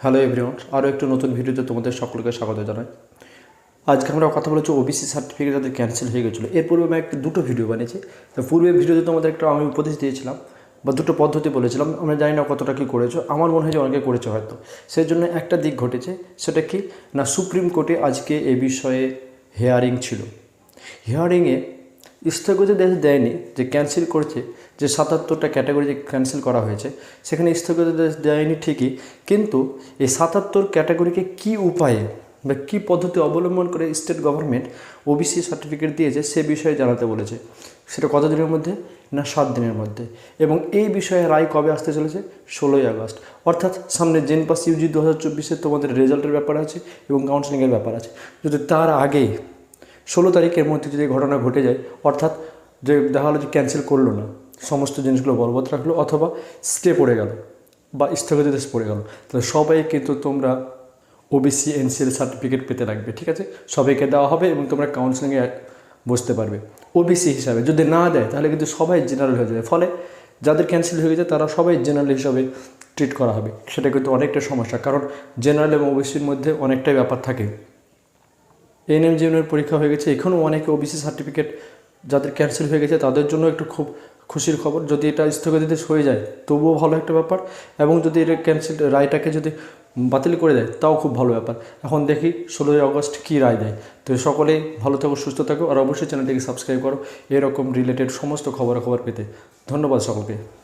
Hello everyone আরও একটু নতুন ভিডিওতে তোমাদের সকলকে স্বাগত জানাই। আজকে আমরা কথা বলেছি ওবিসি সার্টিফিকেট যাদের ক্যান্সেল হয়ে গেছিল। এর পূর্বে আমি একটা দুটো ভিডিও বানিয়েছি। তো পূর্বের ভিডিওতে তোমাদের একটা আমি উপদেশ দিয়েছিলাম, বা দুটো পদ্ধতি বলেছিলাম, আমরা জানি না কতটা কী করেছ। আমার মনে হয় যে অনেকে করেছ হয়তো। সেই জন্য একটা দিক ঘটেছে, সেটা কি? না, সুপ্রিম কোর্টে আজকে এ বিষয়ে হেয়ারিং ছিল। হিয়ারিংয়ে স্থগিতাদেশ দেয়নি, যে ক্যান্সেল করছে, যে সাতাত্তরটা ক্যাটাগরি যে ক্যান্সেল করা হয়েছে, সেখানে স্থগিতাদেশ দেয়নি ঠিকই, কিন্তু এই সাতাত্তর ক্যাটাগরিকে কি উপায়ে বা কী পদ্ধতি অবলম্বন করে স্টেট গভর্নমেন্ট ওবিসি সার্টিফিকেট দিয়েছে, সে বিষয়ে জানাতে বলেছে। সেটা কত দিনের মধ্যে? না, সাত দিনের মধ্যে। এবং এই বিষয়ে রায় কবে আসতে চলেছে? ষোলোই আগস্ট। অর্থাৎ সামনে জেন পাস ইউজি দু হাজার চব্বিশে তোমাদের রেজাল্টের ব্যাপার আছে এবং কাউন্সিলিংয়ের ব্যাপার আছে। যদি তার আগেই ষোলো তারিখের মধ্যে যদি ঘটনা ঘটে যায়, অর্থাৎ যে দেখা হলো যে ক্যান্সেল করল না, সমস্ত জিনিসগুলো বলবৎ রাখল অথবা স্টে পড়ে গেল বা স্থগিতাদেশ পড়ে গেল, তাহলে সবাই কিন্তু তোমরা ওবিসি এনসিএল সার্টিফিকেট পেতে লাগবে ঠিক আছে? সবাইকে দেওয়া হবে এবং তোমরা কাউন্সিলিংয়ে বসতে পারবে। ওবিসি হিসাবে যদি না দেয়, তাহলে কিন্তু সবাই জেনারেল হয়ে যাবে। ফলে যাদের ক্যান্সেল হয়ে গেছে, তারা সবাই জেনারেল হিসাবে ট্রিট করা হবে। সেটা কিন্তু অনেকটা সমস্যা, কারণ জেনারেল এবং ওবিসির মধ্যে অনেকটাই ব্যাপার থাকে। এনএম জিএনের পরীক্ষা হয়ে গেছে, এখনও অনেকে ওবিসি সার্টিফিকেট যাদের ক্যান্সেল হয়ে গেছে, তাদের জন্য একটু খুব খুশির খবর, যদি এটা স্থগিতাদেশ হয়ে যায়, তবুও ভালো একটা ব্যাপার। এবং যদি এটা ক্যান্সেল রায়টাকে যদি বাতিল করে দেয়, তাও খুব ভালো ব্যাপার। এখন দেখি ষোলোই আগস্ট কী রায় দেয়। তো সকলেই ভালো থাকো, সুস্থ থাকো, আর অবশ্যই চ্যানেলটিকে সাবস্ক্রাইব করো। এরকম রিলেটেড সমস্ত খবরাখবর পেতে। ধন্যবাদ সকলকে।